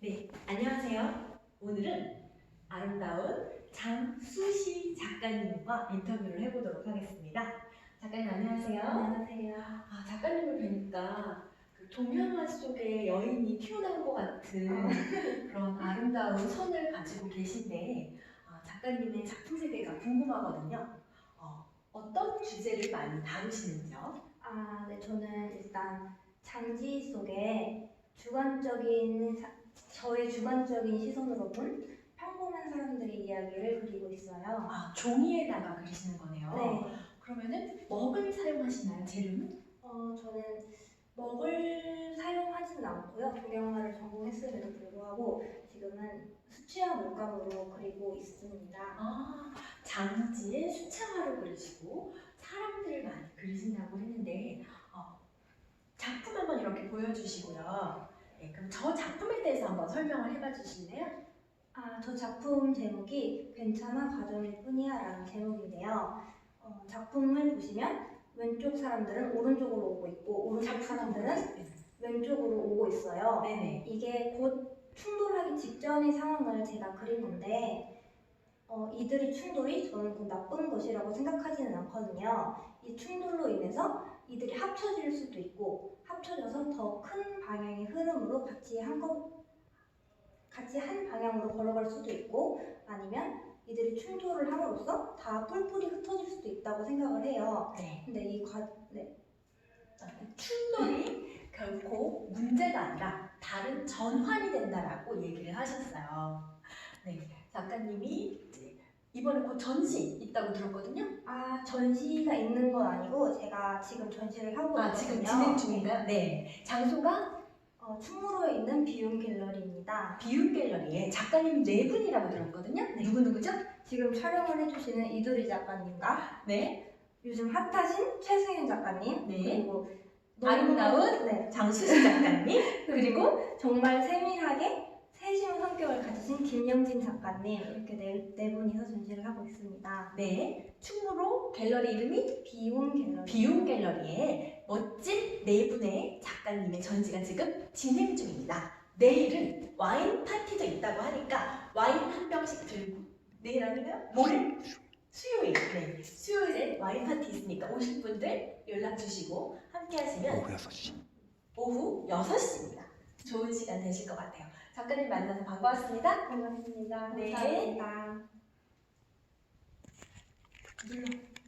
네, 안녕하세요. 오늘은 아름다운 장수시 작가님과 인터뷰를 해보도록 하겠습니다. 작가님 안녕하세요. 안녕하세요. 아, 작가님을 뵈니까 그 동양화 속의 여인이 튀어나온 것 같은 그런 아름다운 선을 가지고 계신데 아, 작가님의 작품 세계가 궁금하거든요. 어, 어떤 주제를 많이 다루시는지요? 아, 네, 저는 일단 장지 속에 주관적인 사- 저의 주관적인 시선으로 본 평범한 사람들의 이야기를 그리고 있어요. 아, 종이에다가 그리시는 거네요. 네, 그러면은 먹을 사용하시나요, 재료는? 어, 저는 먹을 사용하지는 않고요. 동양화를 전공했음에도 불구하고 지금은 수채화 물감으로 그리고 있습니다. 아, 장지에 수채화를 그리시고 사람들을 많이 그리신다고 했는데 어, 작품 한번 이렇게 보여주시고요. 네, 그럼 저 작품에 대해서 한번 설명을 해봐 주실래요? 아, 저 작품 제목이 괜찮아 가정일 뿐이야 라는 제목인데요. 어, 작품을 보시면 왼쪽 사람들은 오른쪽으로 오고 있고 오른쪽 사람들은 네. 왼쪽으로 오고 있어요. 네네. 이게 곧 충돌하기 직전의 상황을 제가 그린 건데 어, 이들의 충돌이 저는 꼭 나쁜 것이라고 생각하지는 않거든요. 이 충돌로 인해서 이들이 합쳐질 수도 있고 합쳐져서 더 큰 방향의 흐름으로 같이 한것 같이 한 방향으로 걸어갈 수도 있고 아니면 이들이 충돌을 함으로써 다 뿔뿔이 흩어질 수도 있다고 생각을 해요. 네. 근데 이 과, 네, 충돌이 결코 문제가 아니라 다른 전환이 된다라고 얘기를 하셨어요. 네, 작가님이 이제 이번에 곧 전시 있다고 들었거든요. 아 전시가 있는 건 아니고 제가 지금 전시를 하고 아, 있거든요. 지금 진행 중인가요? 네. 장소가 어, 충무로에 있는 비움 갤러리입니다. 비움 갤러리에 작가님이 네 분이라고 들었거든요. 누구누구죠? 지금 촬영을 해주시는 이도리 작가님과 네. 요즘 핫하신 최승윤 작가님 네. 그리고 아름다운 네 장수시 작가님. 그리고 정말 세밀하게 성격을 가지신 김영진 작가님 이렇게 네, 네 분이서 전시를 하고 있습니다. 네. 충무로 갤러리 이름이 비움 갤러리. 비움 갤러리에 멋진 네 분의 작가님의 전시가 지금 진행 중입니다. 내일은 와인 파티도 있다고 하니까 와인 한 병씩 들고 내일 아니면 모레 수요일 네 수요일에 와인 파티 있으니까 오실 분들 연락 주시고 함께 하시면 오후 6시. 오후 6시입니다. 좋은 시간 되실 것 같아요. 작가님 만나서 반가웠습니다. 반갑습니다. 네. 감사합니다. 눌러.